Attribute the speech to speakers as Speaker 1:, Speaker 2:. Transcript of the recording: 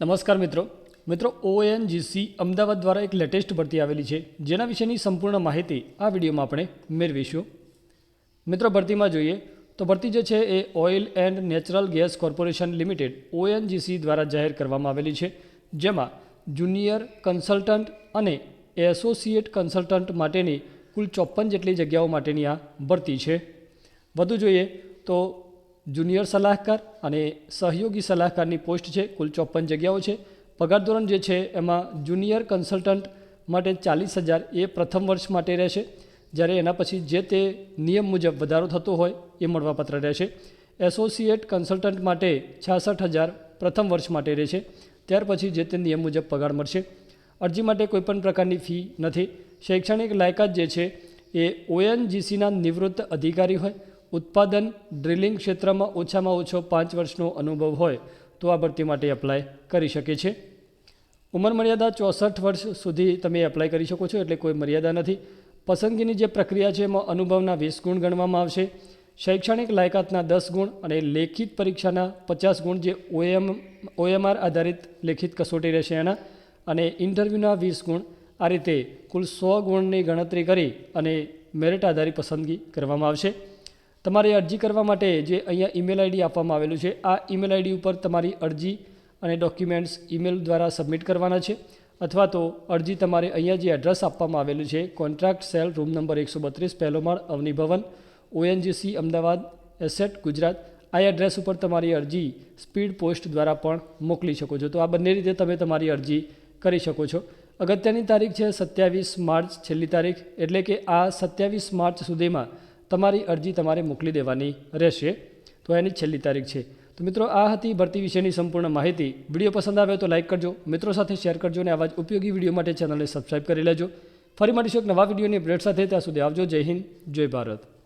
Speaker 1: નમસ્કાર મિત્રો. મિત્રો ઓએનજીસી અમદાવાદ દ્વારા એક લેટેસ્ટ ભરતી આવેલી છે. જેના વિશેની સંપૂર્ણ માહિતી આ વિડીયોમાં આપણે મેળવીશું. મિત્રો, ભરતીમાં જોઈએ તો ભરતી જે છે એ oil and natural gas corporation limited ONGC દ્વારા જાહેર કરવામાં આવેલી છે. જેમાં જુનિયર કન્સલ્ટન્ટ અને એસોસિએટ કન્સલ્ટન્ટ માટેની કુલ ચોપન જેટલી જગ્યાઓ માટેની આ ભરતી છે. વધુ જોઈએ તો જુનિયર સલાહકાર અને સહયોગી સલાહકારની પોસ્ટ છે, કુલ ચોપન જગ્યાઓ છે. પગાર ધોરણ જે છે, એમાં જુનિયર કન્સલ્ટન્ટ માટે ચાલીસ હજાર એ પ્રથમ વર્ષ માટે રહેશે. જ્યારે એના પછી જે તે નિયમ મુજબ વધારો થતો હોય, એ મળવાપાત્ર રહેશે. એસોસિએટ કન્સલ્ટન્ટ માટે છાસઠ હજાર પ્રથમ વર્ષ માટે રહેશે. ત્યાર પછી જે તે નિયમ મુજબ પગાર મળશે. અરજી માટે કોઈપણ પ્રકારની ફી નથી. શૈક્ષણિક લાયકાત જે છે, એ ઓએનજીસીના નિવૃત્ત અધિકારી હોય ઉત્પાદન ડ્રિલિંગ ક્ષેત્રમાં ઓછામાં ઓછો પાંચ વર્ષનો અનુભવ હોય, તો આ ભરતી માટે એપ્લાય કરી શકે છે. ઉંમર મર્યાદા ચોસઠ વર્ષ સુધી તમે એપ્લાય કરી શકો છો, એટલે કોઈ મર્યાદા નથી. પસંદગીની જે પ્રક્રિયા છે, એમાં અનુભવના વીસ ગુણ ગણવામાં આવશે. શૈક્ષણિક લાયકાતના દસ ગુણ અને લેખિત પરીક્ષાના પચાસ ગુણ જે ઓએમ ઓએમઆર આધારિત લેખિત કસોટી રહેશે એના. અને ઇન્ટરવ્યૂના વીસ ગુણ, આ રીતે કુલ સો ગુણની ગણતરી કરી અને મેરિટ આધારિત પસંદગી કરવામાં આવશે. તમારે અરજી કરવા માટે જે અહીંયા ઈમેલ આઈડી આપવામાં આવેલું છે, આ ઈમેલ આઈડી ઉપર તમારી અરજી અને ડોક્યુમેન્ટ્સ ઈમેલ દ્વારા સબમિટ કરવાના છે, અથવા તો અરજી તમારે અહીંયા જે એડ્રેસ આપવામાં આવેલું છે કોન્ટ્રાક્ટ સેલ રૂમ નંબર એકસો બત્રીસ પહેલો માળ અવની ભવન ઓએનજીસી અમદાવાદ એસેટ ગુજરાત, આ એડ્રેસ ઉપર તમારી અરજી સ્પીડ પોસ્ટ દ્વારા પણ મોકલી શકો છો. તો આ બંને રીતે તમે તમારી અરજી કરી શકો છો. અગત્યની તારીખ છે સત્યાવીસ માર્ચ, છેલ્લી તારીખ, એટલે કે આ સત્યાવીસ માર્ચ સુધીમાં તમારી અરજી તમારે મોકલી દેવાની રહેશે. તો એની છેલ્લી તારીખ છે. તો મિત્રો, આ હતી ભરતી વિશેની સંપૂર્ણ માહિતી. વીડિયો પસંદ આવે તો લાઇક કરજો, મિત્રો સાથે શેર કરજો અને આવા જ ઉપયોગી વીડિયો માટે ચેનલને સબસ્ક્રાઈબ કરી લેજો. ફરી મળીશું એક નવા વિડીયોની અપડેટ સાથે. ત્યાં સુધી આવજો. જય હિન્દ, જય ભારત.